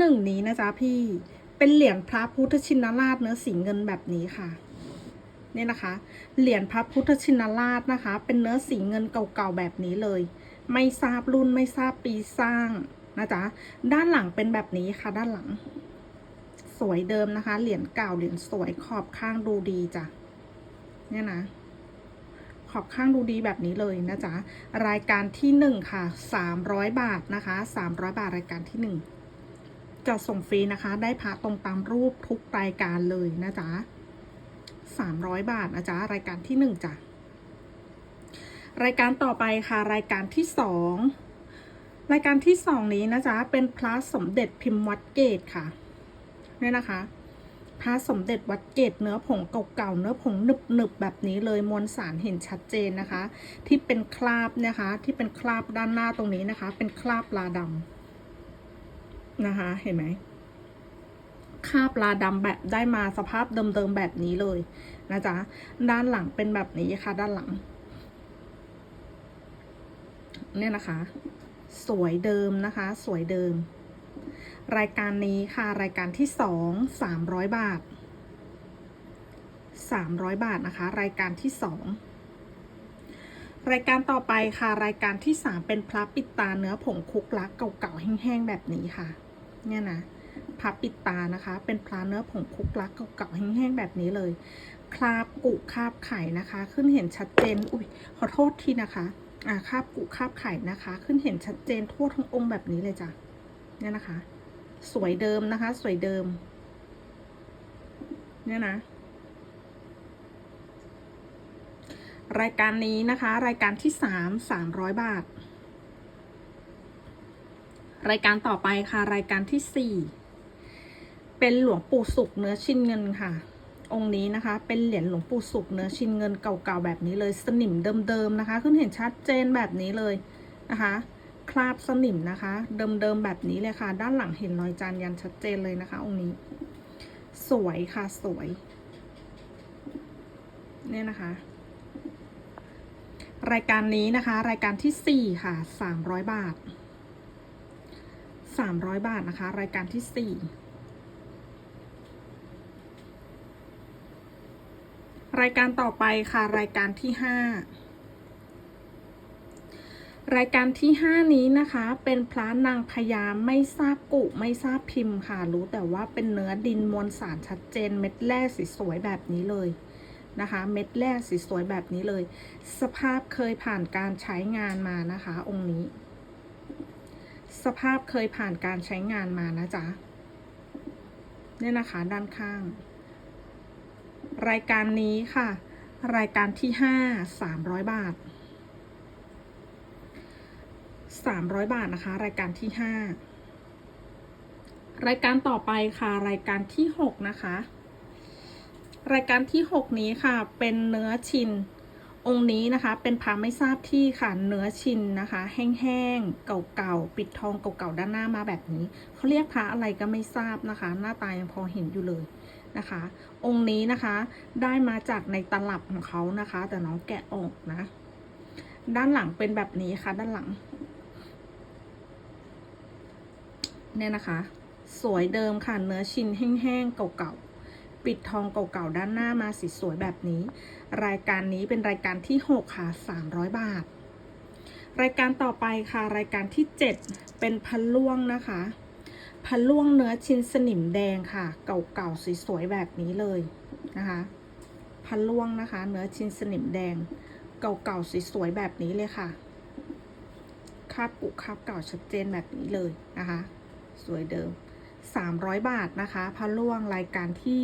หนึ่งนี้นะจ๊ะพี่เป็นเหรียญพระพุทธชินราชเนื้อสีเงินแบบนี้ค่ะ เนี่ยนะคะ เหรียญพระพุทธชินราชนะคะ เป็นเนื้อสีเงินเก่าๆแบบนี้เลย ไม่ทราบรุ่นไม่ทราบปีสร้างนะจ๊ะด้านหลังเป็นแบบนี้ค่ะ ด้านหลัง สวยเดิมนะคะ เหรียญเก่าเหรียญสวยขอบข้างดูดีจ้ะเนี่ยนะขอบข้างดูดีแบบนี้เลยนะจ๊ะรายการที่หนึ่งค่ะสามร้อยบาทนะคะสามร้อยบาทรายการที่หนึ่ง จะส่งฟรีนะคะ ได้พระตรงตามรูปทุกรายการเลยนะจ๊ะสามร้อยบาทนะจ๊ะรายการที่หนึ่งจ้ะรายการต่อไปค่ะ รายการที่สองรายการที่สองนี้นะจ๊ะเป็นพระสมเด็จพิมพ์วัดเกตค่ะเนี่ยนะคะพระสมเด็จวัดเกตเนื้อผงเก่าๆเนื้อผงหนึบๆแบบนี้เลยมวลสารเห็นชัดเจนนะคะ ที่เป็นคราบนะคะ ที่เป็นคราบด้านหน้าตรงนี้นะคะ เป็นคราบลาดำ นะคะ เห็นไหมคาบลาดำแบบได้มาสภาพเดิมๆแบบนี้เลยนะจ๊ะ ด้านหลังเป็นแบบนี้ค่ะ ด้านหลัง เนี่ยนะคะ สวยเดิมนะคะ สวยเดิม รายการนี้ค่ะ รายการที่สองสามร้อยบาทสามร้อยบาทนะคะ รายการที่สองรายการต่อไปค่ะ รายการที่สามเป็นพระปิดตาเนื้อผงคุกลักเก่าๆแห้งๆแบบนี้ค่ะ เนี่ยนะพระปิดตานะคะ เป็นพระเนื้อผงคุกลักเก่าๆแห้งๆแบบนี้เลย คราบกุคราบไข่นะคะ ขึ้นเห็นชัดเจน อุ้ยขอโทษทีนะคะ อ่าคราบกุคราบไข่นะคะ ขึ้นเห็นชัดเจนทั่วทั้งองค์แบบนี้เลยจ้ะ เนี่ยนะคะ สวยเดิมนะคะ สวยเดิม เนี่ยนะรายการนี้นะคะ รายการที่สามสามร้อยบาท รายการต่อไปค่ะรายการที่สี่เป็นหลวงปู่สุกเนื้อชิ้นเงินค่ะ องค์นี้นะคะ เป็นเหรียญหลวงปู่สุกเนื้อชิ้นเงินเก่าๆแบบนี้เลยสนิมเดิมๆนะคะ ขึ้นเห็นชัดเจนแบบนี้เลยนะคะ คราบสนิมนะคะ เดิมๆแบบนี้เลยค่ะ ด้านหลังเห็นรอยจานยันชัดเจนเลยนะคะ องค์นี้ สวยค่ะสวยเนี่ยนะคะ รายการนี้นะคะ รายการที่สี่ค่ะสามร้อยบาท สามร้อยบาทนะคะ รายการที่สี่รายการต่อไปค่ะ รายการที่ห้ารายการที่ห้านี้นะคะ เป็นพระนางพญาไม่ทราบกุไม่ทราบพิมพ์ค่ะ รู้แต่ว่าเป็นเนื้อดินมวลสารชัดเจน เม็ดแร่สีสวยแบบนี้เลยนะคะ เม็ดแร่สีสวยแบบนี้เลย สภาพเคยผ่านการใช้งานมานะคะ องค์นี้ สภาพเคยผ่านการใช้งานมานะจ๊ะเนี่ยนะคะ ด้านข้าง รายการนี้ค่ะ รายการที่ห้าสามร้อยบาทสามร้อยบาทนะคะ รายการที่ห้ารายการต่อไปค่ะ รายการที่หกนะคะ รายการที่หกนี้ค่ะ เป็นเนื้อชิน องค์นี้นะคะเป็นพาไม่ทราบที่ค่ะเนื้อชินนะคะ แห้งๆเก่าๆปิดทองเก่าๆด้านหน้ามาแบบนี้เขาเรียกพระอะไรก็ไม่ทราบนะคะ หน้าตายังพอเห็นอยู่เลยนะคะ องค์นี้นะคะได้มาจากในตลับของเขานะคะ แต่น้องแกะออกนะ ด้านหลังเป็นแบบนี้ค่ะ ด้านหลัง เนี่ยนะคะ สวยเดิมค่ะเนื้อชินแห้งๆเก่าๆ ปิดทองเก่าๆด้านหน้ามาสีสวยแบบนี้ รายการนี้เป็นรายการที่ 6 ค่ะ 300 บาท รายการต่อไปค่ะ รายการที่ 7 เป็นพันล่วงนะคะพันล่วงเนื้อชิ้นสนิมแดงค่ะ เก่าๆสวยๆแบบนี้เลยนะคะพันล่วงนะคะ เนื้อชิ้นสนิมแดง เก่าๆสวยๆแบบนี้เลยค่ะคาบปุคาบเก่าชัดเจนแบบนี้เลยนะคะ สวยเดิม 300 บาทนะคะพระล่วงรายการที่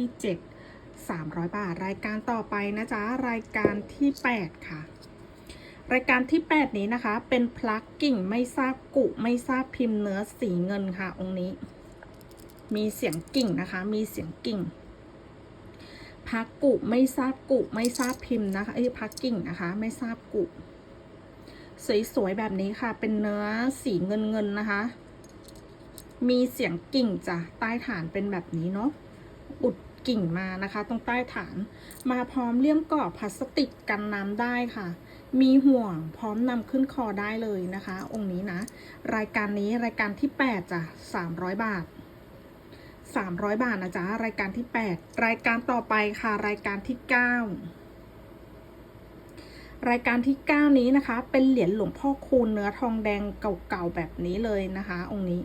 7 300 บาท รายการต่อไปนะจ๊ะรายการที่ 8 ค่ะ รายการที่ 8 นี้นะคะ เป็นพลักกิ่งไม่ทราบกุไม่ทราบพิมพ์เนื้อสีเงินค่ะ องค์นี้ มีเสียงกิ่งนะคะ มีเสียงกิ่งพักกุไม่ทราบกุไม่ทราบพิมพ์นะคะไอ้พักกิ่งนะคะ ไม่ทราบกุสวยๆแบบนี้ค่ะ เป็นเนื้อสีเงินเงินนะคะ มีเสียงกิ่งจ้ะใต้ฐานเป็นแบบนี้เนาะอุดกิ่งมานะคะ ตรงใต้ฐาน มาพร้อมเลี่ยมกรอบพลาสติกกันน้ำได้ค่ะ มีห่วงพร้อมนำขึ้นคอได้เลยนะคะ องค์นี้นะ รายการนี้รายการที่ 8จ้ะ300 บาท 300 บาทนะจ๊ะรายการที่ 8 รายการต่อไปค่ะ รายการที่ 9 รายการที่ 9 นี้นะคะ เป็นเหรียญหลวงพ่อคูณเนื้อทองแดงเก่าๆแบบนี้เลยนะคะ องค์นี้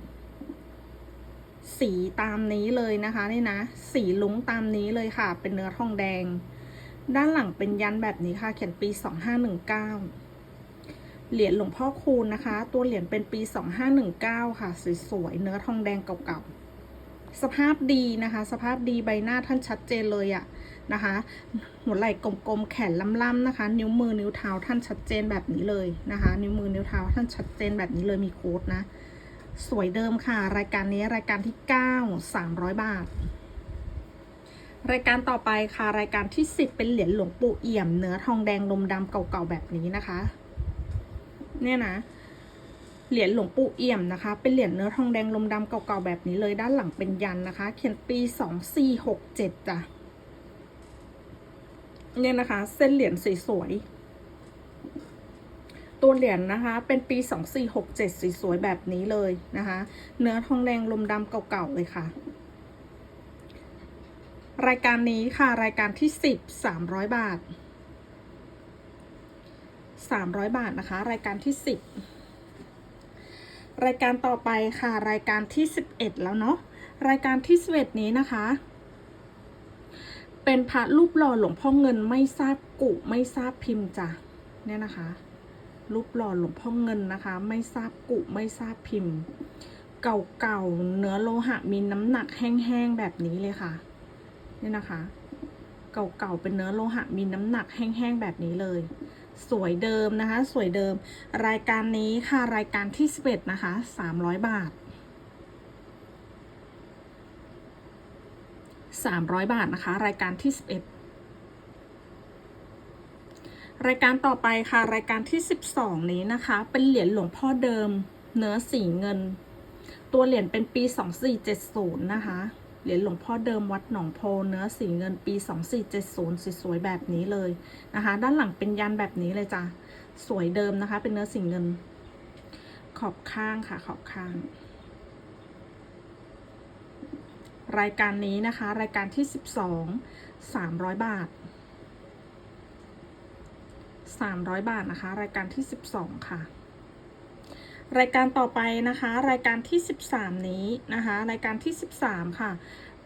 สีตามนี้เลยนะคะนี่นะ สีลุ้งตามนี้เลยค่ะ เป็นเนื้อทองแดง ด้านหลังเป็นยันแบบนี้ค่ะ เขียนปี 2519 เหรียญหลวงพ่อคูณนะคะ ตัวเหรียญเป็นปี 2519 ค่ะ สวยๆ เนื้อทองแดงเก่าๆ สภาพดีนะคะ สภาพดีใบหน้าท่านชัดเจนเลยอะนะคะ หัวไหล่กลมๆ แขนล่ำๆนะคะ นิ้วมือนิ้วเท้าท่านชัดเจนแบบนี้เลยนะคะ นิ้วมือนิ้วเท้าท่านชัดเจนแบบนี้เลยมีโค้ดนะ สวยเดิมค่ะ รายการนี้รายการที่ 9 300 บาท รายการต่อไปค่ะ รายการที่ 10 เป็นเหรียญหลวงปู่เอี่ยม เนื้อทองแดงลมดำเก่าๆแบบนี้นะคะ เนี่ยนะ เหรียญหลวงปู่เอี่ยมนะคะ เป็นเหรียญเนื้อทองแดงลมดำเก่าๆแบบนี้เลยด้านหลังเป็นยันนะคะ เขียนปี 2467จ้ะเนี่ยนะคะ เส้นเหรียญสวยๆ ตัวเหรียญนะคะ เป็นปี 2467 สีสวยแบบนี้เลยนะคะ เนื้อทองแดงลมดำเก่าๆเลยค่ะ รายการนี้ค่ะ รายการที่ 10 300 บาท 300 บาทนะคะ รายการที่ 10 รายการต่อไปค่ะ รายการที่ 11 แล้วเนาะ รายการที่ 11 นี้นะคะเป็นพระรูปหล่อหลวงพ่อเงินไม่ทราบกุไม่ทราบพิมพ์จ้ะเนี่ยนะคะ รูปหล่อหลวงพ่อเงินนะคะ ไม่ทราบกุไม่ทราบพิมพ์ เก่าๆเนื้อโลหะมีน้ำหนักแห้งๆแบบนี้เลยค่ะนี่นะคะ เก่าๆเป็นเนื้อโลหะมีน้ำหนักแห้งๆแบบนี้เลย สวยเดิมนะคะ สวยเดิม รายการนี้ค่ะรายการที่11นะคะ300 บาท300 บาทนะคะ รายการที่ 11 รายการต่อไปค่ะ รายการที่ 12 นี้นะคะ เป็นเหรียญหลวงพ่อเดิม เนื้อสีเงิน ตัวเหรียญเป็นปี 2470 นะคะ เหรียญหลวงพ่อเดิมวัดหนองโพเนื้อสีเงินปี 2470 สวยๆแบบนี้เลยนะคะ ด้านหลังเป็นยันแบบนี้เลยจ้ะสวยเดิมนะคะ เป็นเนื้อสีเงิน ขอบข้างค่ะ ขอบข้าง รายการนี้นะคะ รายการที่ 12 300 บาท 300 บาทนะคะ รายการที่ 12 ค่ะ รายการต่อไปนะคะ รายการที่ 13 นี้นะคะ รายการที่ 13 ค่ะ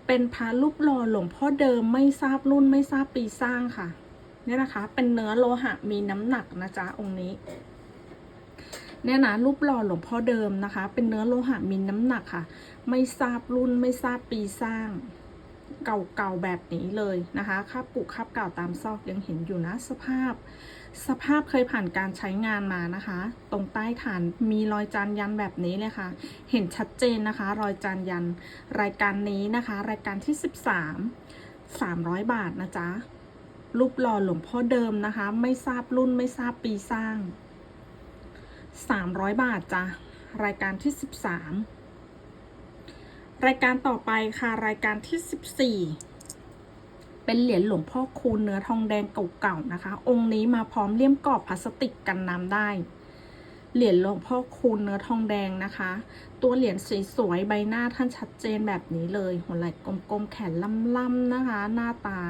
เป็นพระรูปหล่อหลวงพ่อเดิมไม่ทราบรุ่นไม่ทราบปีสร้างค่ะเนี่ยนะคะ เป็นเนื้อโลหะมีน้ำหนักนะจ๊ะองค์นี้เนี่ยนะรูปหล่อหลวงพ่อเดิมนะคะ เป็นเนื้อโลหะมีน้ำหนักค่ะ ไม่ทราบรุ่นไม่ทราบปีสร้าง เก่าๆแบบนี้เลยนะคะคาบกุคาบเก่าตามซอกยังเห็นอยู่นะสภาพ สภาพเคยผ่านการใช้งานมานะคะ ตรงใต้ฐานมีรอยจานยันแบบนี้เลยค่ะ เห็นชัดเจนนะคะ รอยจานยัน รายการนี้นะคะ รายการที่ 13 300 บาทนะจ๊ะ รูปหล่อหลวงพ่อเดิมนะคะ ไม่ทราบรุ่นไม่ทราบปีสร้าง 300 บาทจ้ะ รายการที่ 13 รายการต่อไปค่ะ รายการที่ 14 เป็นเหรียญหลวงพ่อคูณเนื้อทองแดงเก่าๆนะคะ องค์นี้มาพร้อมเลี่ยมกรอบพลาสติกกันน้ำได้ เหรียญหลวงพ่อคูณเนื้อทองแดงนะคะ ตัวเหรียญสวยๆใบหน้าท่านชัดเจนแบบนี้เลย หัวไหล่กลมๆแขนล่ำๆนะคะ หน้าตา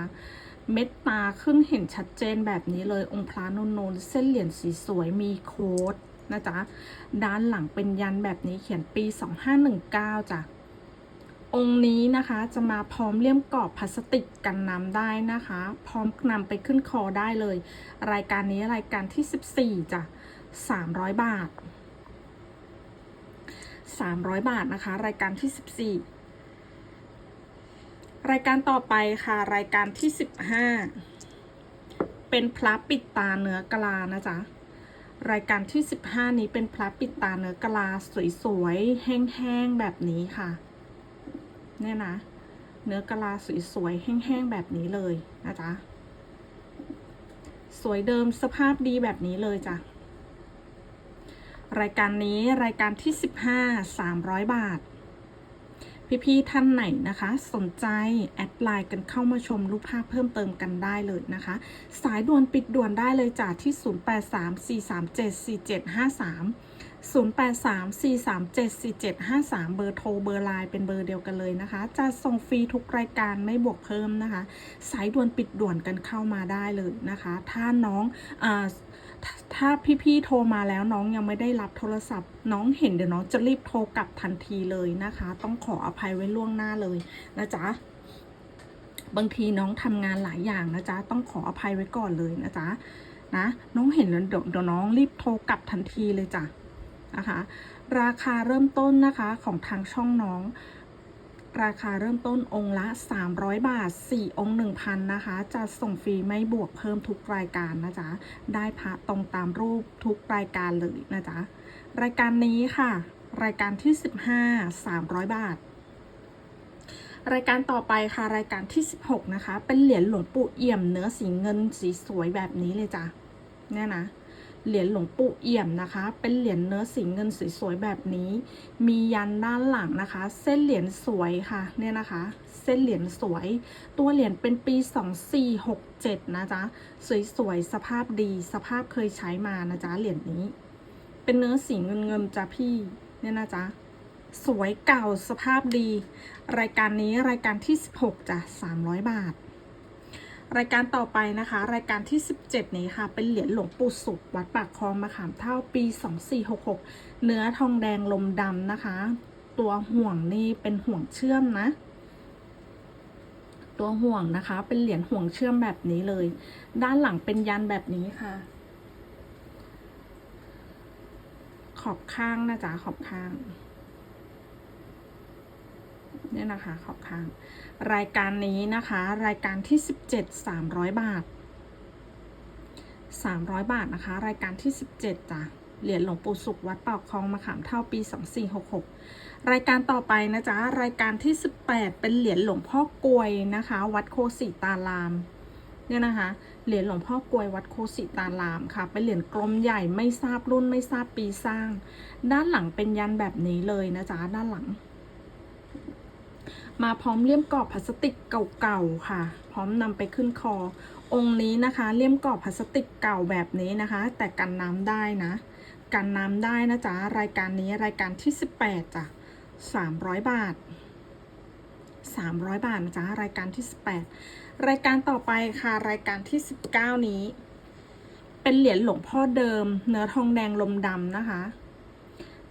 เม็ดตาขึ้นเห็นชัดเจนแบบนี้เลยองค์พระนนๆเส้นเหรียญสีสวยมีโค้ดนะจ๊ะ ด้านหลังเป็นยันแบบนี้เขียนปี 2519จ้ะ องค์นี้นะคะจะมาพร้อมเลี่ยมกรอบพลาสติกกันน้ำได้นะคะ พร้อมนำไปขึ้นคอได้เลย รายการนี้รายการที่ 14จ้ะ300 บาท 300 บาทนะคะ รายการที่ 14 รายการต่อไปค่ะรายการที่ 15 เป็นพระปิดตาเนื้อกลานะจ๊ะรายการที่ 15 นี้เป็นพระปิดตาเนื้อกลาสวยๆแห้งๆแบบนี้ค่ะ เนี่ยนะ เนื้อกะลาสวยๆแห้งๆแบบนี้เลยนะจ๊ะ สวยเดิมสภาพดีแบบนี้เลยจ้ะ รายการนี้รายการที่ 15 300 บาท พี่ๆท่านไหนนะคะ สนใจแอดไลน์กันเข้ามาชมรูปภาพเพิ่มเติมกันได้เลยนะคะ สายด่วนปิดด่วนได้เลยจ้ะที่ 0834374753 0834374753 เบอร์โทรเบอร์ไลน์เป็นเบอร์เดียวกันเลยนะคะ จะส่งฟรีทุกรายการไม่บวกเพิ่มนะคะ สายด่วนปิดด่วนกันเข้ามาได้เลยนะคะ ถ้าน้องอถ้าพี่ๆโทรมาแล้วน้องยังไม่ได้รับโทรศัพท์ น้องเห็นเดี๋ยวน้องจะรีบโทรกลับทันทีเลยนะคะ ต้องขออภัยไว้ล่วงหน้าเลยนะจ๊ะบางทีน้องทำงานหลายอย่างนะจ๊ะ ต้องขออภัยไว้ก่อนเลยนะจ๊ะ นะ น้องเห็นแล้วเดี๋ยวน้องรีบโทรกลับทันทีเลยจ้ะ นะคะ ราคาเริ่มต้นนะคะของทางช่องน้อง ราคาเริ่มต้นองค์ละ 300 บาท 4 องค์ 1,000 นะคะ จะส่งฟรีไม่บวกเพิ่มทุกรายการนะจ๊ะ ได้พระตรงตามรูปทุกรายการเลยนะจ๊ะ รายการนี้ค่ะ รายการที่ 15 300 บาทรายการต่อไปค่ะรายการที่ 16 นะคะ เป็นเหรียญหลวงปู่เอี่ยมเนื้อสีเงินสีสวยแบบนี้เลยจ้ะเนี่ยนะ เหรียญหลวงปู่เอี่ยมนะคะ เป็นเหรียญเนื้อสีเงินสวยๆแบบนี้ มียันด้านหลังนะคะ เส้นเหรียญสวยค่ะเนี่ยนะคะ เส้นเหรียญสวย ตัวเหรียญเป็นปี 2467 นะจ๊ะ สวยๆสภาพดีสภาพเคยใช้มานะจ๊ะเหรียญนี้ เป็นเนื้อสีเงินเงินๆจ้ะพี่เนี่ยนะจ๊ะสวยเก่าสภาพดี รายการนี้รายการที่ 16จ้ะ300 บาท รายการต่อไปนะคะ รายการที่ 17 นี้ค่ะ เป็นเหรียญหลวงปู่สุขวัดปากคลองมะขามเท่าปี 2466 เนื้อทองแดงลมดำนะคะ ตัวห่วงนี่เป็นห่วงเชื่อมนะ ตัวห่วงนะคะ เป็นเหรียญห่วงเชื่อมแบบนี้เลย ด้านหลังเป็นยันแบบนี้ค่ะ ขอบข้างนะจ๊ะขอบข้างเนี่ยนะคะขอบข้าง รายการนี้นะคะ รายการที่ 17 300 บาท 300 บาทนะคะ รายการที่ 17จ้ะเหรียญหลวงปู่สุขวัดปากคลองมะขามเท่าปี 2466 รายการต่อไปนะจ๊ะ รายการที่ 18 เป็นเหรียญหลวงพ่อกลวยนะคะ วัดโคสิตารามเนี่ยนะคะ เหรียญหลวงพ่อกลวยวัดโคสิตารามค่ะ เป็นเหรียญกลมใหญ่ไม่ทราบรุ่นไม่ทราบปีสร้าง ด้านหลังเป็นยันแบบนี้เลยนะจ๊ะ ด้านหลัง มาพร้อมเลี่ยมกรอบพลาสติกเก่าๆค่ะ พร้อมนำไปขึ้นคอ องค์นี้นะคะ เลี่ยมกรอบพลาสติกเก่าแบบนี้นะคะ แต่กันน้ำได้นะ กันน้ำได้นะจ๊ะรายการนี้รายการที่ 18จ้ะ300 บาท 300 บาทนะจ๊ะรายการที่ 18 รายการต่อไปค่ะรายการที่ 19 นี้ เป็นเหรียญหลวงพ่อเดิม เนื้อทองแดงลมดำนะคะ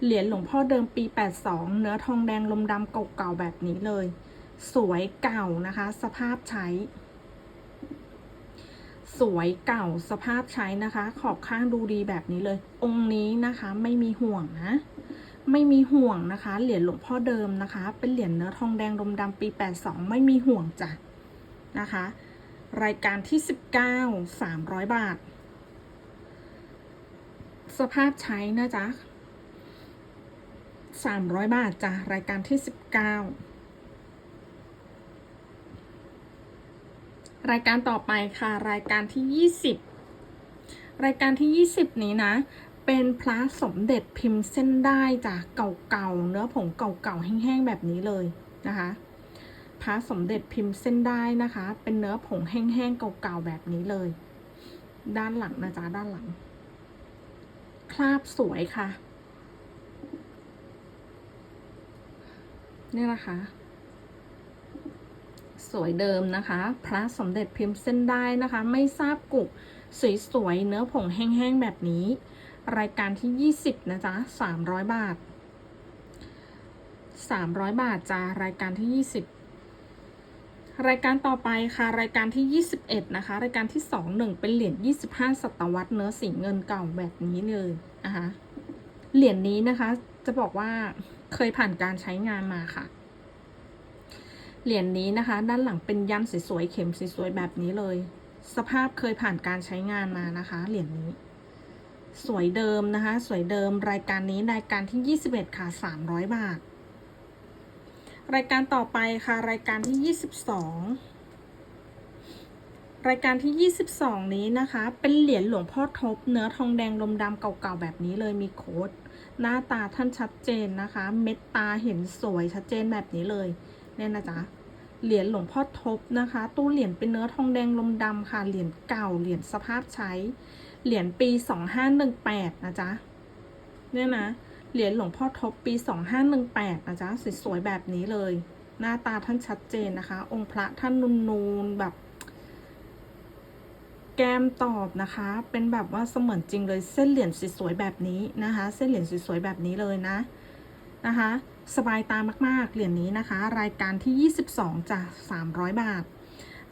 เหรียญหลวงพ่อเดิมปี 82 เนื้อทองแดงลมดำเก่าๆแบบนี้เลย สวยเก่านะคะ สภาพใช้ สวยเก่าสภาพใช้นะคะ ขอบข้างดูดีแบบนี้เลย องค์นี้นะคะไม่มีห่วงนะ ไม่มีห่วงนะคะ เหรียญหลวงพ่อเดิมนะคะ เป็นเหรียญเนื้อทองแดงลมดำปี 82 ไม่มีห่วงจ้ะนะคะ รายการที่ 19 300 บาท สภาพใช้นะจ๊ะ สามร้อยบาทจ้ะรายการที่สิบเก้ารายการต่อไปค่ะ รายการที่ยี่สิบรายการที่ยี่สิบนี้นะ เป็นพระสมเด็จพิมพ์เส้นได้จ้ะเก่าๆเนื้อผงเก่าๆแห้งๆแบบนี้เลยนะคะพระสมเด็จพิมพ์เส้นได้นะคะ เป็นเนื้อผงแห้งๆเก่าๆแบบนี้เลย ด้านหลังนะจ๊ะด้านหลัง คราบสวยค่ะ เนี่นะคะ สวยเดิมนะคะ พระสมเด็จพิมพ์เส้นได้นะคะ ไม่ทราบกุกสวยๆเนื้อผงแห้งๆแบบนี้ รายการที่ 20 นะจ๊ะ 300 บาท 300 บาทจ้ารายการที่ 20 รายการต่อไปค่ะ รายการที่ 21 นะคะ รายการที่ 21 เป็นเหรียญ25 ศตวรรษเนื้อสีเงินเก่าแบบนี้เลยนะคะเหรียญนี้นะคะจะบอกว่า เคยผ่านการใช้งานมาค่ะ เหรียญนี้นะคะ ด้านหลังเป็นยันสวยๆเข็มสวยๆแบบนี้เลย สภาพเคยผ่านการใช้งานมานะคะ เหรียญนี้ สวยเดิมนะคะ สวยเดิมรายการนี้รายการที่ 21 ค่ะ 300 บาท รายการต่อไปค่ะ รายการที่ 22รายการที่ 22 นี้นะคะ เป็นเหรียญหลวงพ่อทบ เนื้อทองแดงลมดำเก่าๆ แบบนี้เลยมีโค้ด หน้าตาท่านชัดเจนนะคะ เม็ดตาเห็นสวยชัดเจนแบบนี้เลยเนี่ยนะจ๊ะเหรียญหลวงพ่อทบนะคะ ตู้เหรียญเป็นเนื้อทองแดงลมดำค่ะ เหรียญเก่า เหรียญสภาพใช้ เหรียญปี 2518 นะจ๊ะ เนี่ยนะ เหรียญหลวงพ่อทบปี 2518 นะจ๊ะ สวยๆแบบนี้เลย หน้าตาท่านชัดเจนนะคะ องค์พระท่านนูนๆแบบ แก้มตอบนะคะ เป็นแบบว่าเสมือนจริงเลยเส้นเหรียญสวยๆแบบนี้นะคะ เส้นเหรียญสวยๆแบบนี้เลยนะนะคะ สบายตามากๆ เหรียญนี้นะคะ รายการที่ 22จ้ะ300 บาท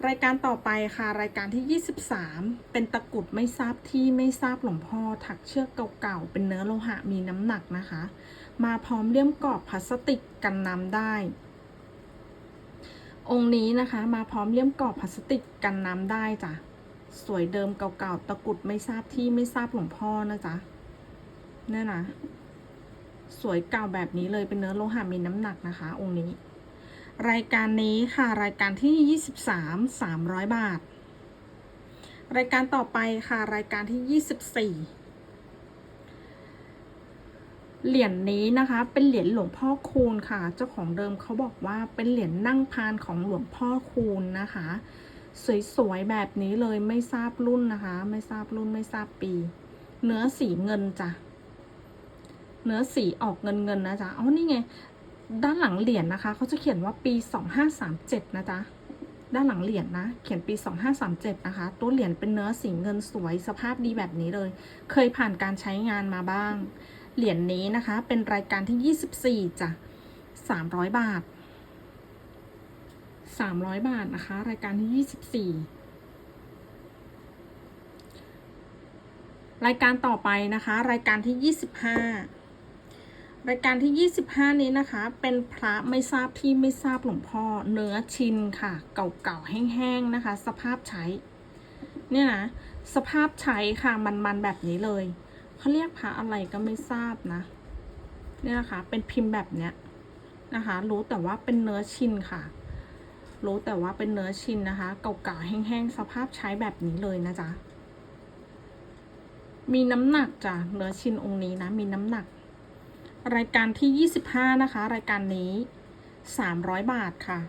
รายการต่อไปค่ะ รายการที่ 23 เป็นตะกรุดไม่ทราบที่ไม่ทราบหลวงพ่อ ถักเชือกเก่าๆ เป็นเนื้อโลหะมีน้ำหนักนะคะ มาพร้อมเลี่ยมกรอบพลาสติกกันน้ำได้องค์นี้นะคะมาพร้อมเลี่ยมกรอบพลาสติกกันน้ำได้จ้ะ สวยเดิมเก่าๆ ตะกุดไม่ทราบที่ไม่ทราบหลวงพ่อนะจ๊ะเนี่ยนะ สวยเก่าแบบนี้เลยเป็นเนื้อโลหะมีน้ำหนักนะคะ องค์นี้ รายการนี้ค่ะรายการที่ 23 300 บาท รายการต่อไปค่ะรายการที่ 24เหรียญนี้นะคะ เป็นเหรียญหลวงพ่อคูณค่ะ เจ้าของเดิมเขาบอกว่าเป็นเหรียญนั่งพานของหลวงพ่อคูณนะคะ สวยๆแบบนี้เลยไม่ทราบรุ่นนะคะ ไม่ทราบรุ่นไม่ทราบปี เนื้อสีเงินจ้ะเนื้อสีออกเงินเงินๆนะจ๊ะอ๋อนี่ไง ด้านหลังเหรียญนะคะเขาจะเขียนว่าปี2537นะจ๊ะด้านหลังเหรียญนะเขียนปี 2537 นะคะ ตัวเหรียญเป็นเนื้อสีเงินสวยสภาพดีแบบนี้เลย เคยผ่านการใช้งานมาบ้าง เหรียญนี้นะคะ เป็นรายการที่ 24จ้ะ300 บาท 300บาทนะคะ รายการที่24รายการต่อไปนะคะ รายการที่25รายการที่ 25 นี้นะคะ เป็นพระไม่ทราบที่ไม่ทราบหลวงพ่อ เนื้อชินค่ะ เก่าๆแห้งๆนะคะ สภาพใช้ เนี่ยนะ สภาพใช้ค่ะมันๆแบบนี้เลยเขาเรียกพระอะไรก็ไม่ทราบนะ เนี่ยนะคะ เป็นพิมพ์แบบเนี้ยนะคะ รู้แต่ว่าเป็นเนื้อชินค่ะ รู้แต่ว่าเป็นเนื้อชินนะคะ เก่าๆแห้งๆสภาพใช้แบบนี้เลยนะจ๊ะ มีน้ำหนักจ้ะเนื้อชินองค์นี้นะ มีน้ำหนัก รายการที่ 25 นะคะ รายการนี้ 300 บาทค่ะ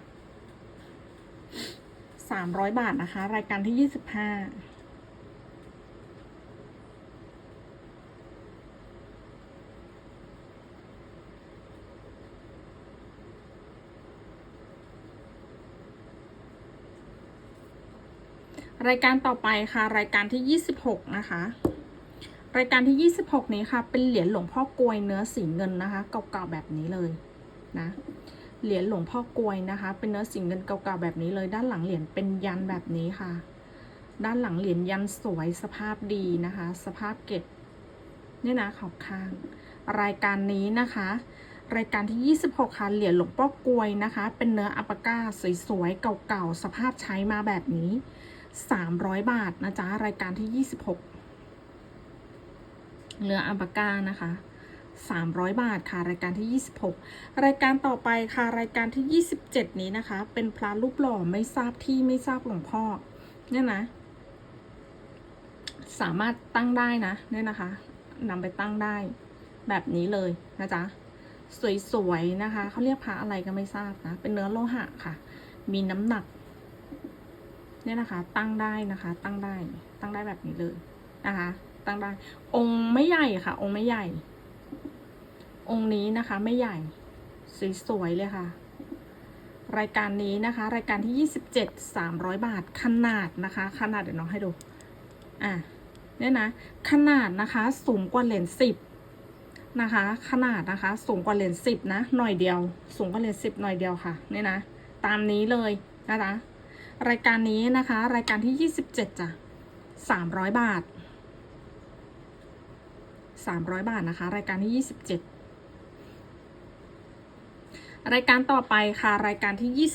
300 บาทนะคะ รายการที่ 25 รายการต่อไปค่ะ รายการที่ 26 นะคะ รายการที่ 26 นี้ค่ะ เป็นเหรียญหลวงพ่อกวยเนื้อสีเงินนะคะ เก่าๆแบบนี้เลยนะ เหรียญหลวงพ่อกวยนะคะ เป็นเนื้อสีเงินเก่าๆแบบนี้เลย ด้านหลังเหรียญเป็นยันแบบนี้ค่ะ ด้านหลังเหรียญยันสวยสภาพดีนะคะ สภาพเก็บเนี่ยนะขอบข้าง รายการนี้นะคะ รายการที่ 26 ค่ะ เหรียญหลวงพ่อกวยนะคะ เป็นเนื้ออัปปาก้าสวยๆเก่าๆสภาพใช้มาแบบนี้ 300 บาทนะจ๊ะ รายการที่ 26เนื้ออัลปาก้านะคะ 300 บาทค่ะ รายการที่ 26 รายการต่อไปค่ะ รายการที่ 27 นี้นะคะ เป็นพระรูปหล่อไม่ทราบที่ไม่ทราบหลวงพ่อ เนี่ยนะ สามารถตั้งได้นะ เนี่ยนะคะนำไปตั้งได้แบบนี้เลยนะจ๊ะ สวยๆนะคะ เขาเรียกพระอะไรก็ไม่ทราบนะ เป็นเนื้อโลหะค่ะ มีน้ำหนัก เนี่ยนะคะ ตั้งได้นะคะ ตั้งได้ ตั้งได้แบบนี้เลยนะคะ ตั้งได้ องค์ไม่ใหญ่ค่ะ องค์ไม่ใหญ่ องค์นี้นะคะไม่ใหญ่สวยๆเลยค่ะ รายการนี้นะคะ รายการที่ 27 300 บาทขนาดนะคะ ขนาดเดี๋ยวน้องให้ดูอะเนี่ยนะขนาดนะคะสูงกว่าเหรียญสิบนะคะ ขนาดนะคะ สูงกว่าเหรียญสิบนะหน่อยเดียว สูงกว่าเหรียญสิบหน่อยเดียวค่ะเนี่ยนะ ตามนี้เลยนะคะ รายการนี้นะคะ รายการที่ 27จ้ะ300 บาท 300 บาทนะคะ รายการที่ 27 รายการต่อไปค่ะ รายการที่ 28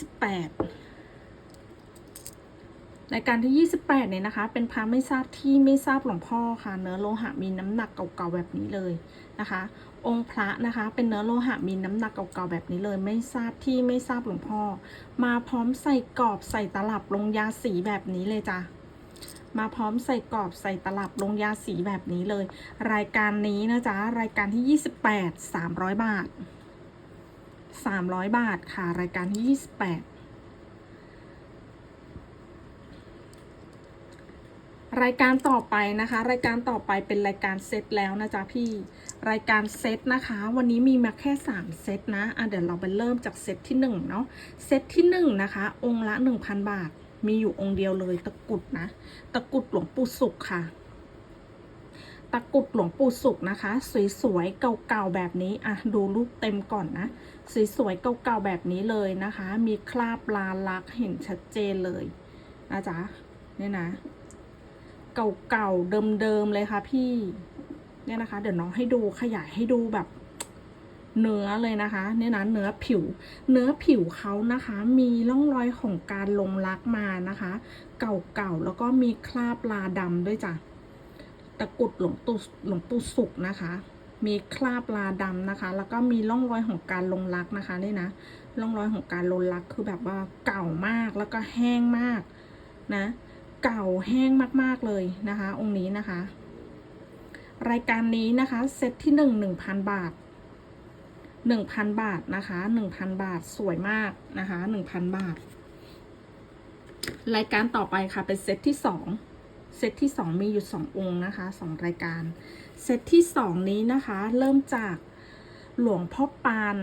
รายการที่ 28 เนี่ยนะคะ เป็นพระไม่ทราบที่ไม่ทราบหลวงพ่อค่ะ เนื้อโลหะมีน้ำหนักเก่าๆแบบนี้เลยนะคะ องค์พระนะคะ เป็นเนื้อโลหะมีน้ำหนักเก่าๆแบบนี้เลย ไม่ทราบที่ไม่ทราบหลวงพ่อ มาพร้อมใส่กรอบใส่ตลับลงยาสีแบบนี้เลยจ้ะมาพร้อมใส่กรอบใส่ตลับลงยาสีแบบนี้เลย รายการนี้นะจ๊ะรายการที่ 28 300 บาท 300 บาทค่ะ รายการที่ 28 รายการต่อไปนะคะ รายการต่อไปเป็นรายการเซตแล้วนะจ๊ะพี่ รายการเซตนะคะ วันนี้มีมาแค่ 3 เซตนะอะเดี๋ยวเราไปเริ่มจากเซตที่1เนาะเซตที่1นะคะ องค์ละ 1,000 บาท มีอยู่องค์เดียวเลย ตะกุดนะ ตะกุดหลวงปู่สุขค่ะ ตะกุดหลวงปู่สุขนะคะ สวยๆเก่าๆแบบนี้อะดูรูปเต็มก่อนนะสวยๆเก่าๆแบบนี้เลยนะคะ มีคราบลาลักเห็นชัดเจนเลยนะจ๊ะเนี่ยนะ เก่าๆเดิมๆเลยค่ะพี่ เนี่ยนะคะ เดี๋ยวน้องให้ดูขยายให้ดูแบบเนื้อเลยนะคะเนี่ยนะเนื้อผิว เนื้อผิวเขานะคะ มีร่องรอยของการลงรักมานะคะ เก่าๆแล้วก็มีคราบลาดำด้วยจ้ะตะกุดหลวงปู่หลวงปู่สุกนะคะ มีคราบลาดำนะคะ แล้วก็มีร่องรอยของการลงรักนะคะเนี่ยนะร่องรอยของการลงรักคือแบบว่าเก่ามากแล้วก็แห้งมากนะ เก่าแห้งมากๆเลยนะคะ องค์นี้นะคะ รายการนี้นะคะเซตที่หนึ่งหนึ่งพันบาทหนึ่งพันบาทนะคะหนึ่งพันบาทสวยมากนะคะหนึ่งพันบาท รายการต่อไปค่ะเป็นเซตที่สองเซตที่สองมีอยู่สององค์นะคะสองรายการเซตที่สองนี้นะคะเริ่มจากหลวงพ่อปาน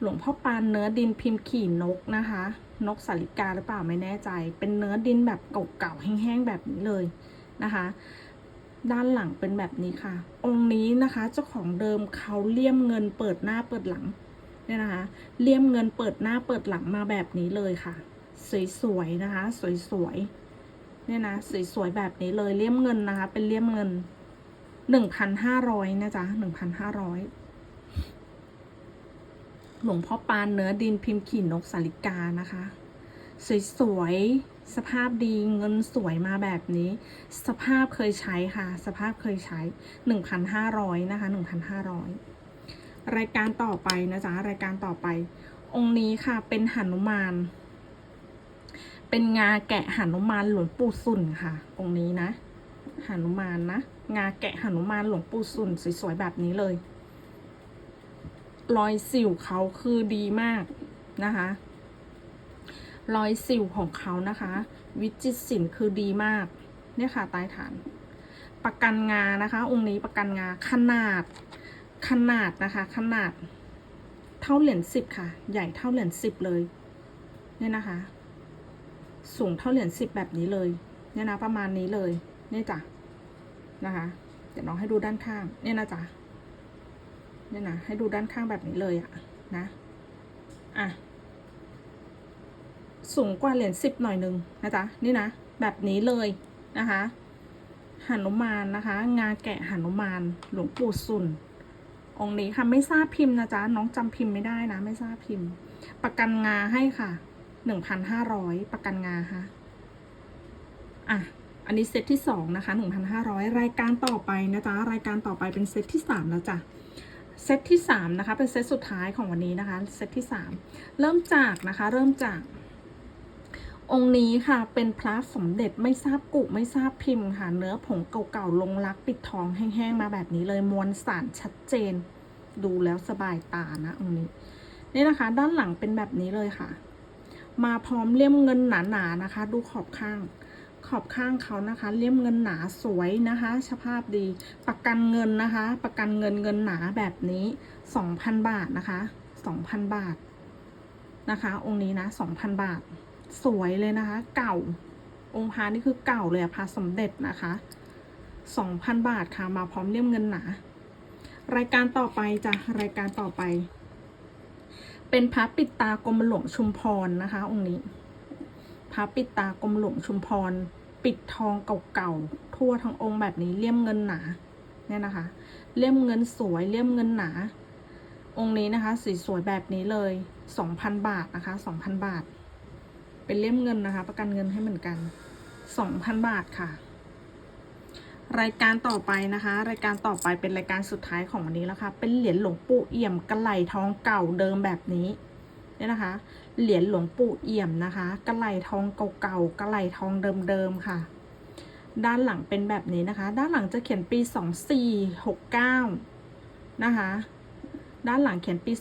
หลวงพ่อปานเนื้อดินพิมพ์ขี่นกนะคะ นกสาลิกาหรือเปล่าไม่แน่ใจ เป็นเนื้อดินแบบเก่าๆแห้งๆแบบนี้เลยนะคะ ด้านหลังเป็นแบบนี้ค่ะ องค์นี้นะคะเจ้าของเดิมเขาเลี่ยมเงินเปิดหน้าเปิดหลังเนี่ยนะคะ เลี่ยมเงินเปิดหน้าเปิดหลังมาแบบนี้เลยค่ะ สวยๆนะคะ สวยๆเนี่ยนะสวยๆแบบนี้เลยเลี่ยมเงินนะคะ เป็นเลี่ยมเงินหนึ่งพันห้าร้อยนะจ๊ะหนึ่งพันห้าร้อยหลวงพ่อปานเนื้อดินพิมพ์ขีนนกสาลิกานะคะ สวยๆ สภาพดีเงินสวยมาแบบนี้ สภาพเคยใช้ค่ะ สภาพเคยใช้หนึ่งพันห้าร้อยนะคะหนึ่งพันห้าร้อยรายการต่อไปนะจ๊ะ รายการต่อไป องค์นี้ค่ะเป็นหนุมาน เป็นงาแกะหนุมานหลวงปู่สุนค่ะ องค์นี้นะหนุมานนะ งาแกะหนุมานหลวงปู่สุนสวยๆแบบนี้เลย รอยสิวเขาคือดีมากนะคะ รอยสิวของเขานะคะ วิจิตรศิลป์คือดีมาก เนี่ยค่ะใต้ฐาน ประกันงานะคะ องค์นี้ประกันงาขนาด ขนาดนะคะ ขนาด เท่าเหรียญสิบค่ะ ใหญ่เท่าเหรียญสิบเลย เนี่ยนะคะ สูงเท่าเหรียญสิบแบบนี้เลย เนี่ยนะประมาณนี้เลย เนี่ยจ้ะนะคะ เดี๋ยวน้องให้ดูด้านข้าง เนี่ยนะจ๊ะเนี่ยนะให้ดูด้านข้างแบบนี้เลยอะนะ อะ สูงกว่าเหรียญสิบหน่อยหนึ่งนะจ๊ะนี่นะ แบบนี้เลยนะคะหนุมานนะคะ งาแกะหนุมาน หลวงปู่สุนองค์นี้ค่ะไม่ทราบพิมพ์นะจ๊ะน้องจำพิมพ์ไม่ได้นะ ไม่ทราบพิมพ์ ประกันงาให้ค่ะหนึ่งพันห้าร้อยประกันงาค่ะอะอันนี้เซตที่สองนะคะหนึ่งพันห้าร้อยรายการต่อไปนะจ๊ะรายการต่อไปเป็นเซตที่สามแล้วจ้ะเซตที่สามนะคะเป็นเซตสุดท้ายของวันนี้นะคะเซตที่สามเริ่มจากนะคะ เริ่มจาก องค์นี้ค่ะเป็นพระสมเด็จไม่ทราบกุไม่ทราบพิมพ์ค่ะ เนื้อผงเก่าๆลงรักปิดทองแห้งๆมาแบบนี้เลยมวลสารชัดเจน ดูแล้วสบายตานะองค์นี้นี่นะคะ ด้านหลังเป็นแบบนี้เลยค่ะ มาพร้อมเลี่ยมเงินหนาๆนะคะ ดูขอบข้าง ขอบข้างเขานะคะ เลี่ยมเงินหนาสวยนะคะสภาพดี ประกันเงินนะคะ ประกันเงินเงินหนาแบบนี้สองพันบาทนะคะสองพันบาทนะคะ องค์นี้นะสองพันบาท สวยเลยนะคะ เก่า องค์พระนี่คือเก่าเลยอะพระสมเด็จนะคะสองพันบาทค่ะ มาพร้อมเลี่ยมเงินหนา รายการต่อไปจ้ะรายการต่อไป เป็นพระปิดตากรมหลวงชุมพรนะคะ องค์นี้พระปิดตากรมหลวงชุมพร ปิดทองเก่าๆทั่วทั้งองค์แบบนี้เลี่ยมเงินหนาเนี่ยนะคะ เลี่ยมเงินสวยเลี่ยมเงินหนา องค์นี้นะคะ สีสวยแบบนี้เลยสองพันบาทนะคะสองพันบาท เป็นเล่มเงินนะคะ ประกันเงินให้เหมือนกันสองพันบาทค่ะ รายการต่อไปนะคะ รายการต่อไปเป็นรายการสุดท้ายของวันนี้แล้วค่ะ เป็นเหรียญหลวงปู่เอี่ยมกระไหลทองเก่าเดิมแบบนี้เนี่ยนะคะ เหรียญหลวงปู่เอี่ยมนะคะกระไหลทองเก่าๆกระไหลทองเดิมๆค่ะ ด้านหลังเป็นแบบนี้นะคะ ด้านหลังจะเขียนปี2469นะคะ ด้านหลังเขียนปี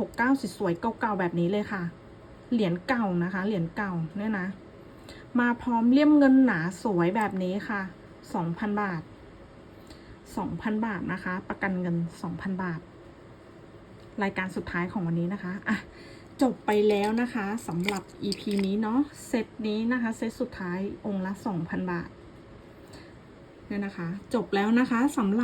2469สวยๆเก่าๆแบบนี้เลยค่ะ เหรียญเก่านะคะ เหรียญเก่าเนี่ยนะ มาพร้อมเลี่ยมเงินหนาสวยแบบนี้ค่ะสองพันบาทสองพันบาทนะคะ ประกันเงินสองพันบาท รายการสุดท้ายของวันนี้นะคะอะจบไปแล้วนะคะสำหรับ EP นี้เนาะเซตนี้นะคะเซตสุดท้ายองค์ละ 2,000 บาทเนี่ยนะคะ จบแล้วนะคะสำหรับ